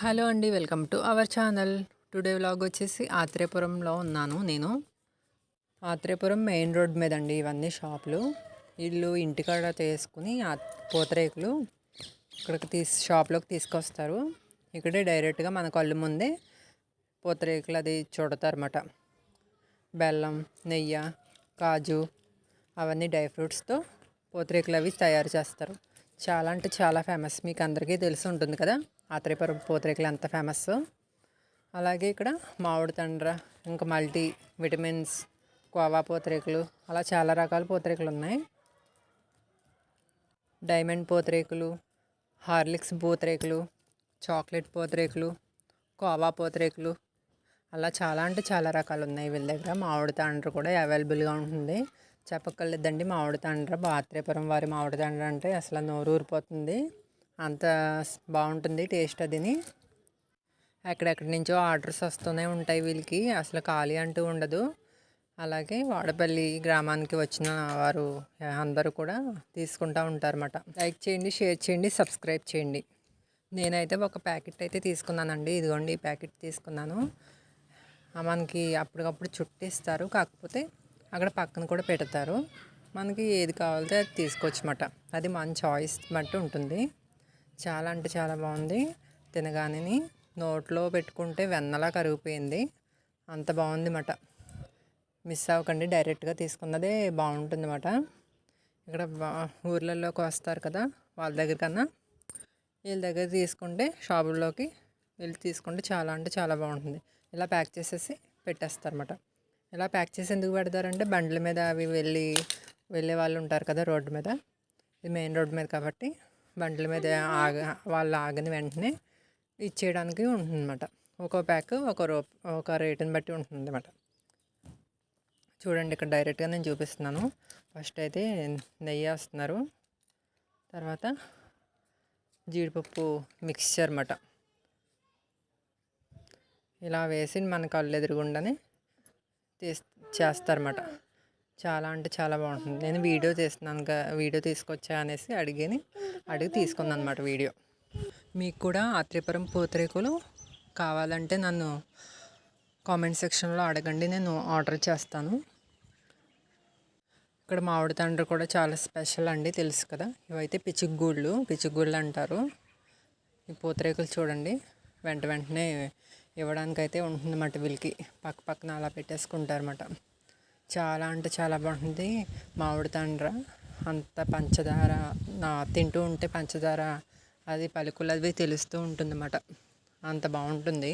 Hello అండి welcome to our channel. Today vlog వచ్చేసి ఆత్రేయపురంలో ఉన్నాను నేను. ఆత్రేయపురం మెయిన్ రోడ్ మీద అండి ఇవన్నీ షాపులు. వీళ్ళు ఇంటికాడ తీసుకుని పూతరేకులు ఇక్కడికి తీసి షాప్లోకి తీసుకొస్తారు. ఇక్కడే డైరెక్ట్గా మన కళ్ళు ముందే పూతరేకులు అది చూడతారన్నమాట. బెల్లం నెయ్యి కాజు అవన్నీ డ్రై ఫ్రూట్స్తో పూతరేకులు అవి తయారు చేస్తారు. చాలా అంటే చాలా ఫేమస్ మీకు అందరికీ తెలిసి ఉంటుంది కదా? ఆత్రేయపురం పూతరేకులు ఎంత ఫేమస్ అలాగే ఇక్కడ మామిడి తండ్ర ఇంకా మల్టీ విటమిన్స్ కోవా పూతరేకులు అలా చాలా రకాల పూతరేకులు ఉన్నాయి. డైమండ్ పూతరేకులు హార్లిక్స్ పూతరేకులు చాక్లెట్ పూతరేకులు కోవా పూతరేకులు అలా చాలా అంటే చాలా రకాలు ఉన్నాయి. వీళ్ళ దగ్గర మామిడి తండ్ర కూడా అవైలబుల్గా ఉంటుంది. చెప్పక్కర్లేదండి. మామిడి తండ్ర బాత్రేపురం వారి మామిడి తండ్ర అంటే అసలు నోరు ఊరిపోతుంది. అంత బాగుంటుంది టేస్ట్ అదిని. ఎక్కడెక్కడి నుంచో ఆర్డర్స్ వస్తూనే ఉంటాయి వీళ్ళకి. అసలు ఖాళీ అంటూ ఉండదు. అలాగే వాడపల్లి గ్రామానికి వచ్చిన వారు అందరూ కూడా తీసుకుంటూ ఉంటారన్నమాట. లైక్ చేయండి షేర్ చేయండి సబ్స్క్రైబ్ చేయండి. నేనైతే ఒక ప్యాకెట్ అయితే తీసుకున్నానండి. ఇదిగోండి ఈ ప్యాకెట్ తీసుకున్నాను. మనకి అప్పటికప్పుడు చుట్టిస్తారు. కాకపోతే అక్కడ పక్కన కూడా పెడతారు. మనకి ఏది కావాలితే అది తీసుకోవచ్చమాట అది మన చాయిస్ బట్టి ఉంటుంది. చాలా అంటే చాలా బాగుంది. తినగానే నోట్లో పెట్టుకుంటే వెన్నలా కరిగిపోయింది. అంత బాగుంది మాట మిస్ అవ్వకండి డైరెక్ట్గా తీసుకున్నదే బాగుంటుంది అన్నమాట ఇక్కడ ఊర్లలోకి వస్తారు కదా వాళ్ళ దగ్గర కన్నా. వీళ్ళ దగ్గర తీసుకుంటే షాపుల్లోకి వెళ్ళి తీసుకుంటే చాలా అంటే చాలా బాగుంటుంది. ఇలా ప్యాక్ చేసేసి పెట్టేస్తారన్నమాట. ఇలా ప్యాక్ చేసి ఎందుకు పెడతారంటే బండ్ల మీద అవి వెళ్ళి వెళ్ళే వాళ్ళు ఉంటారు కదా రోడ్డు మీద. ఇది మెయిన్ రోడ్ మీద కాబట్టి బండ్ల మీద ఆగ వాళ్ళు ఆగిన వెంటనే ఇచ్చేయడానికి ఉంటుందన్నమాట. ఒక్కో ప్యాక్ ఒక రో ఒక రేటుని బట్టి ఉంటుంది అన్నమాట చూడండి ఇక్కడ డైరెక్ట్గా నేను చూపిస్తున్నాను. ఫస్ట్ అయితే నెయ్యి వేస్తున్నారు. తర్వాత జీడిపప్పు మిక్స్చర్ అన్నమాట. ఇలా వేసి మన కళ్ళు ఎదురుగుండని తీస్ చేస్తారన్నమాట. చాలా అంటే చాలా బాగుంటుంది. నేను వీడియో తీస్తున్నాను వీడియో తీసుకొచ్చా అనేసి అడిగిని అడిగి తీసుకున్నాను అనమాట వీడియో. మీకు కూడా ఆత్రేపురం పూతరేకులు కావాలంటే నన్ను కామెంట్ సెక్షన్లో అడగండి నేను ఆర్డర్ చేస్తాను. ఇక్కడ మామిడి తండ్రి కూడా చాలా స్పెషల్ అండి తెలుసు కదా. ఇవైతే పిచ్చిగూళ్ళు పిచ్చిగూళ్ళు అంటారు. ఈ పూతరేకులు చూడండి. వెంట వెంటనే ఇవ్వడానికైతే ఉంటుందన్నమాట వీళ్ళకి. పక్క పక్కన అలా పెట్టేసుకుంటారన్నమాట. చాలా అంటే చాలా బాగుంటుంది. మామిడి తండ్ర అంత పంచదార నా తింటూ ఉంటే పంచదార అది పలుకులు అవి తెలుస్తూ ఉంటుందన్నమాట. అంత బాగుంటుంది.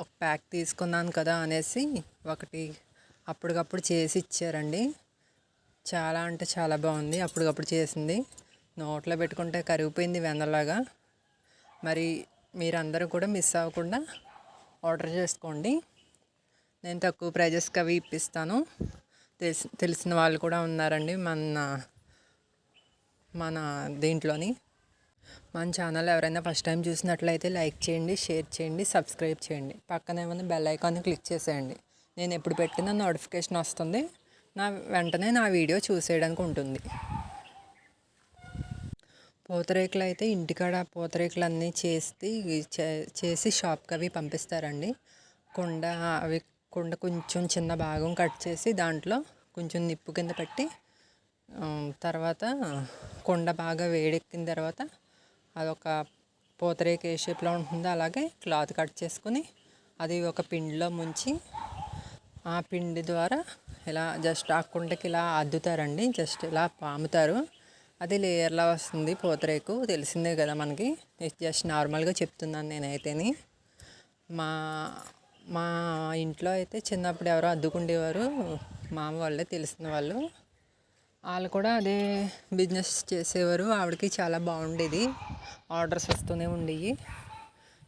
ఒక ప్యాక్ తీసుకున్నాను కదా అనేసి ఒకటి అప్పటికప్పుడు చేసి ఇచ్చారండి. చాలా అంటే చాలా బాగుంది. అప్పటికప్పుడు చేసింది. నోట్లో పెట్టుకుంటే కరిగిపోయింది వెన్నలాగా. మరి మీరందరూ కూడా మిస్ అవ్వకుండా ఆర్డర్ చేసుకోండి. నేను తక్కువ ప్రైజెస్కి అవి ఇప్పిస్తాను. తెలిసి తెలిసిన వాళ్ళు కూడా ఉన్నారండి మన మన దీంట్లోని. మన ఛానల్ ఎవరైనా ఫస్ట్ టైం చూసినట్లయితే లైక్ చేయండి షేర్ చేయండి సబ్స్క్రైబ్ చేయండి. పక్కన ఏమైనా బెల్ ఐకాన్ క్లిక్ చేసేయండి. నేను ఎప్పుడు పెట్టిన నోటిఫికేషన్ వస్తుంది. నా వెంటనే నా వీడియో చూసేయడానికి ఉంటుంది. పూతరేకులు అయితే ఇంటికాడ పూతరేకులు అన్నీ చేసి చేసి షాప్కి అవి పంపిస్తారండి. కుండ అవి కుండ కొంచెం చిన్న భాగం కట్ చేసి దాంట్లో కొంచెం నిప్పు కింద పెట్టి తర్వాత కుండ బాగా వేడెక్కిన తర్వాత అదొక పూతరేకు ఏ షేప్లో ఉంటుందో అలాగే క్లాత్ కట్ చేసుకుని అది ఒక పిండిలో ముంచి ఆ పిండి ద్వారా ఇలా జస్ట్ ఆ కుండకి ఇలా అద్దుతారండి. జస్ట్ ఇలా పాముతారు. అది లేయర్లా వస్తుంది పూతరేకు తెలిసిందే కదా మనకి. జస్ట్ నార్మల్గా చెప్తున్నాను నేనైతేని. మా మా ఇంట్లో అయితే చిన్నప్పుడు ఎవరో అద్దుకుండేవారు మామ వాళ్ళే తెలిసిన వాళ్ళు. వాళ్ళు కూడా అదే బిజినెస్ చేసేవారు ఆవిడకి చాలా బాగుండేది. ఆర్డర్స్ వస్తూనే ఉండేవి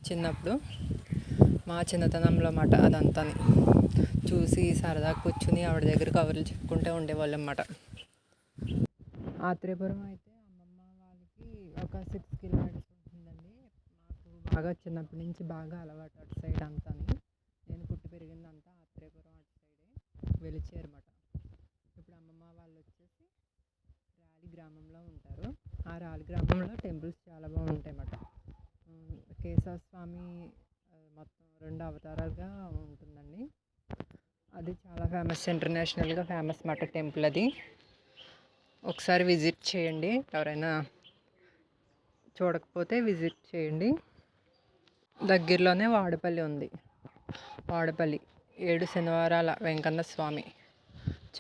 చిన్నప్పుడు. మా చిన్నతనంలో మాట అదంతా చూసి సరదా కూర్చుని ఆవిడ దగ్గర కవర్లు చెప్పుకుంటూ ఉండేవాళ్ళు అన్నమాట ఆత్రేయపురం అయితే అమ్మమ్మ వాళ్ళకి ఒక సిక్స్ కిలోమీటర్స్ ఉంటుందండి. మాకు బాగా చిన్నప్పటి నుంచి బాగా అలవాటు అటు సైడ్ అంతా నేను పుట్టి పెరిగిందంతా ఆత్రేయపురం అటు సైడే వెలిచారు అనమాట ఇప్పుడు అమ్మమ్మ వాళ్ళు వచ్చేసి రాలి గ్రామంలో ఉంటారు. ఆ రాలి గ్రామంలో టెంపుల్స్ చాలా బాగుంటాయి అన్నమాట. కేశవ స్వామి మొత్తం రెండు అవతారాలుగా ఉంటుందండి. అది చాలా ఫేమస్ ఇంటర్నేషనల్గా ఫేమస్ మాట టెంపుల్ అది. ఒకసారి విజిట్ చేయండి. ఎవరైనా చూడకపోతే విజిట్ చేయండి. దగ్గరలోనే వాడపల్లి ఉంది. వాడపల్లి ఏడు శనివారాల వెంకన్న స్వామి.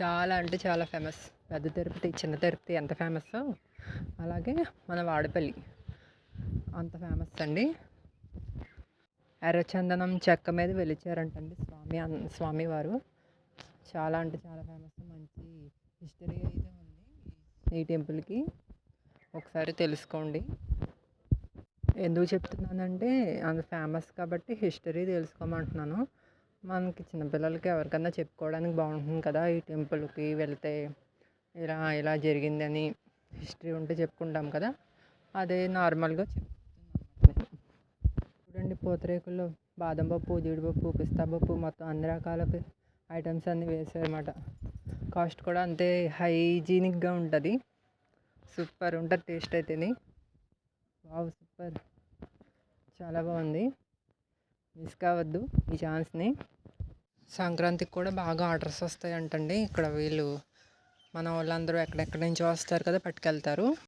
చాలా అంటే చాలా ఫేమస్ పెద్ద తిరుపతి చిన్న తిరుపతి ఎంత ఫేమస్ అలాగే మన వాడపల్లి. అంత ఫేమస్ అండి. ఎర్రచందనం చెక్క మీద వెలిచారంటండి స్వామి అన్- స్వామివారు. చాలా అంటే చాలా ఫేమస్ మంచి హిస్టరీ ఈ టెంపుల్కి? ఒకసారి తెలుసుకోండి. ఎందుకు చెప్తున్నానంటే అంత ఫేమస్ కాబట్టి హిస్టరీ తెలుసుకోమంటున్నాను. మనకి చిన్నపిల్లలకి ఎవరికన్నా చెప్పుకోవడానికి బాగుంటుంది కదా ఈ టెంపుల్కి వెళ్తే. ఇలా ఇలా జరిగిందని హిస్టరీ ఉంటే చెప్పుకుంటాం కదా. అదే నార్మల్గా చెప్తున్నాను చూడండి పూతరేకుల్లో బాదం పప్పు జీడిపప్పు పిస్తా పప్పు మొత్తం అన్ని రకాల ఐటమ్స్ అన్నీ వేసారన్నమాట. కాస్ట్ కూడా అంతే హైజీనిక్గా ఉంటుంది. సూపర్ ఉంటుంది టేస్ట్ అయితేని. Wow super. చాలా బాగుంది. మిస్ కావద్దు ఈ ఛాన్స్ని. సంక్రాంతికి కూడా బాగా ఆర్డర్స్ వస్తాయి అంటండి ఇక్కడ వీళ్ళు మన వాళ్ళందరూ ఎక్కడెక్కడి నుంచో వస్తారు కదా పట్టుకెళ్తారు.